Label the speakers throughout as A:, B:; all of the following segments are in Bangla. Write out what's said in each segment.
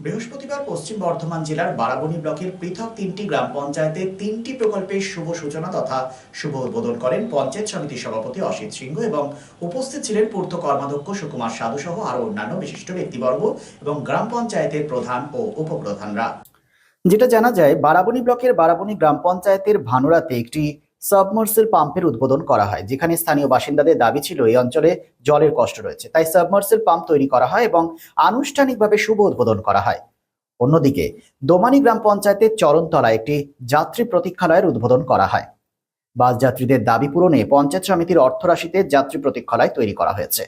A: বৃহস্পতিবার পশ্চিম বর্ধমান জেলার বারাবণী ব্লকের পৃথক তিনটি গ্রাম পঞ্চায়েতে তিনটি প্রকল্পের শুভ সূচনা তথা শুভ উদ্বোধন করেন পঞ্চায়েত সমিতির সভাপতি অসিত সিংহ এবং উপস্থিত ছিলেন পূর্ত কর্মাধ্যক্ষ সুকুমার সাধু সহ আরও অন্যান্য বিশিষ্ট ব্যক্তিবর্গ এবং গ্রাম পঞ্চায়েতের প্রধান ও উপপ্রধানরা। যেটা জানা যায়, বারাবণী ব্লকের বারাবণী গ্রাম পঞ্চায়েতের ভানুরাতে একটি সাবমার্সেল পাম্পের উদ্বোধন করা হয়, যেখানে স্থানীয় বাসিন্দাদের দাবি ছিল এই অঞ্চলে জলের কষ্ট রয়েছে। তাই সাবমার্সেল পাম্প তৈরি করা হয় এবং আনুষ্ঠানিকভাবে শুভ উদ্বোধন করা হয়। অন্যদিকে, দোমানী গ্রাম পঞ্চায়েতের চরণতলায় একটি যাত্রী প্রতীক্ষালয়ের উদ্বোধন করা হয়। বাস যাত্রীদের দাবি পূরণে পঞ্চায়েত সমিতির অর্থরাশিতে যাত্রী প্রতীক্ষালয় তৈরি করা হয়েছে।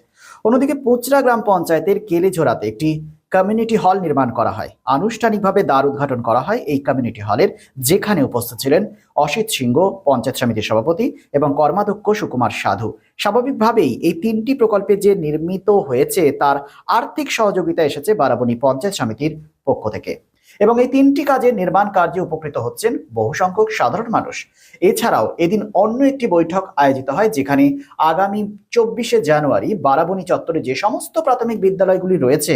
A: অন্যদিকে, পুচরা গ্রাম পঞ্চায়েতের কেলেঝোড়াতে একটি কমিউনিটি হল নির্মাণ করা হয়। আনুষ্ঠানিকভাবে দ্বার উদ্ঘাটন করা হয় এই কমিউনিটি হলের যেখানে উপস্থিত ছিলেন অসিত সিংহ, পঞ্চায়েত সমিতির সভাপতি এবং কর্মাধ্যক্ষ সুকুমার সাধু। স্বাভাবিকভাবেই এই তিনটি প্রকল্পে যে নির্মিত হয়েছে, তার আর্থিক সহযোগিতা এসেছে বারাবণী পঞ্চায়েত সমিতির পক্ষ থেকে। এবং এই তিনটি কাজে নির্মাণ কার্যে উপকৃত হচ্ছেন বহু সংখ্যক সাধারণ মানুষ। এছাড়াও এদিন অন্য একটি বৈঠক আয়োজিত হয়, যেখানে আগামী চব্বিশে জানুয়ারি বারাবণী চত্বরে যে সমস্ত প্রাথমিক বিদ্যালয়গুলি রয়েছে,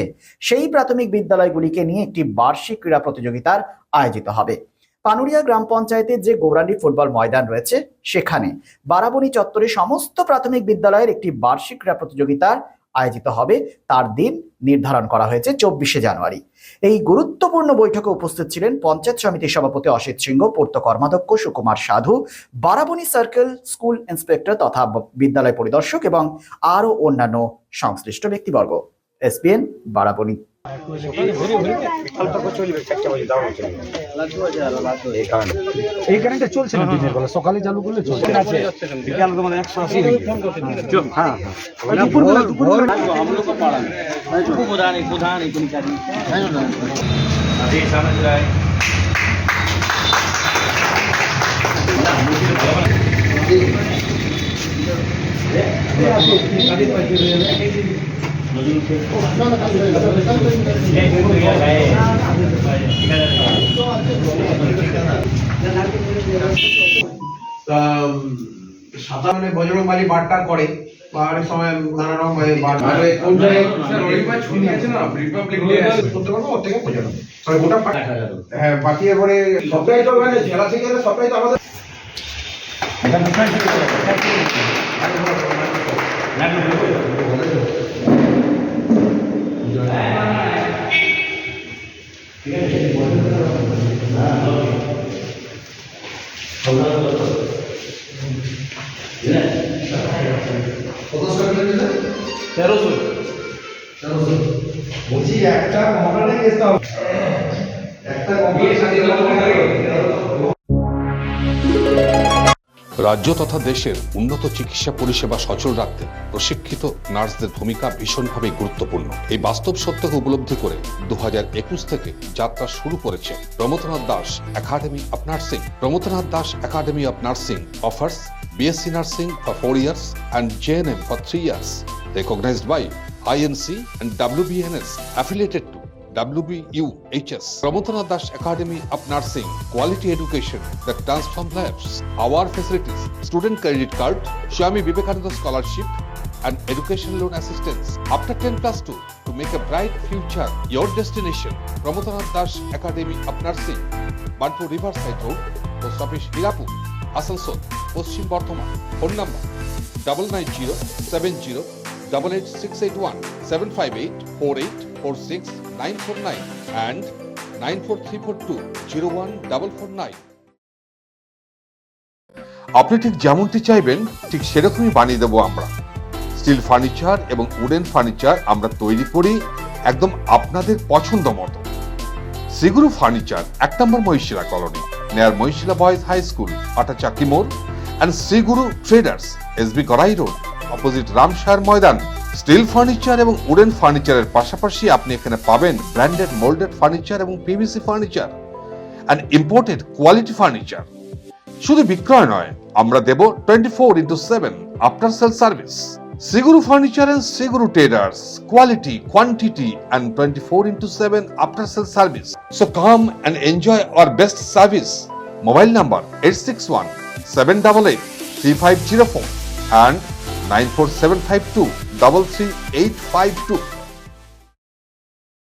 A: সেই প্রাথমিক বিদ্যালয়গুলিকে নিয়ে একটি বার্ষিক ক্রীড়া প্রতিযোগিতার আয়োজিত হবে। পানুরিয়া গ্রাম পঞ্চায়েতের যে গৌরান্ডি ফুটবল ময়দান রয়েছে, সেখানে বারাবণী চত্বরে সমস্ত প্রাথমিক বিদ্যালয়ের একটি বার্ষিক ক্রীড়া প্রতিযোগিতার আয়োজিত হবে, তার দিন নির্ধারণ করা হয়েছে চব্বিশে জানুয়ারি। এই গুরুত্বপূর্ণ বৈঠকে উপস্থিত ছিলেন পঞ্চায়েত সমিতির সভাপতি অসিত সিংহ, পূর্ত কর্মাধ্যক্ষ সুকুমার সাধু, বারাবণী সার্কেল স্কুল ইন্সপেক্টর তথা বিদ্যালয় পরিদর্শক এবং আরও অন্যান্য সংশ্লিষ্ট ব্যক্তিবর্গ। এসপিএন বারাবণী।
B: এই কারেন্টটা চলছে না দিনের বেলা সকালে চালু করলে চলছে।
C: আছে বিকাল তোমার মানে একশো আশি
B: হ্যাঁ, হ্যাঁ।
C: আচ্ছা, দুপুর বেলা দুপুর বেলা। প্রধান প্রধান Yeah.
D: সাঁতারে বজরংবালী করে পাহাড়ের সময় নানা রকম
E: ভাবে কোন
D: ওর থেকে হ্যাঁ তো মানে জেলা থেকে এলে সপ্তাহে তো আমাদের বলছি, একটা মডেলে কেসটা একটা
F: রাজ্য তথা দেশের উন্নত চিকিৎসা পরিষেবা সচল রাখতে প্রশিক্ষিত নার্সদের ভূমিকা ভীষণভাবে গুরুত্বপূর্ণ। এই বাস্তব সত্যকে উপলব্ধি করে দু একুশ থেকে যাত্রা শুরু করেছে Pramathanath Das Academy of Nursing. Pramathanath Das Academy of Nursing offers BSc nursing for four years and GNM for three years recognized by INC and WBNS affiliated to WBUHS. Pramothanath Das Academy of Nursing, quality education that transforms lives. Our facilities, student credit card, Swami Vivekananda scholarship, and education loan assistance. After 10 plus 2, to make a bright future, your destination, Pramothanath Das Academy of Nursing, Banpur Riverside Road, Post Office Hirapur, Asansol, Paschim Bardhaman. Phone number double nine zero seven zero double eight six eight one seven five eight four eight four six nine four nine and nine four three four two zero one double four nine আপনি ঠিক যেমনটি চাইবেন, ঠিক সেরকমই বানিয়ে দেবো আমরা। স্টিল ফার্নিচার এবং উডেন ফার্নিচার আমরা তৈরি করি একদম আপনাদের পছন্দ মতো। শ্রীগুরু ফার্নিচার, এক নম্বর মহিশিলা কলোনি নেয়ার মহিশিলা বয়েজ হাই স্কুল, আটা Chaki More. And Shriguru traders SB Karai road opposite Ramshayar Maidan steel furniture এবং উডেন ফার্নিচারের পাশাপাশি আপনি এখানে পাবেন ব্র্যান্ডেড মোল্ডেড ফার্নিচার এবং PVC furniture and imported quality furniture শুধু বিক্রয় নয়, আমরা দেব twenty four into seven after sale service Shriguru furniture and Shriguru traders quality quantity and twenty four into seven after sale service so come Furniture enjoy Siguru best service mobile and 24 six 7 after sale service. So come and enjoy our best service. Mobile number 861 788 3504 and 94752 33852.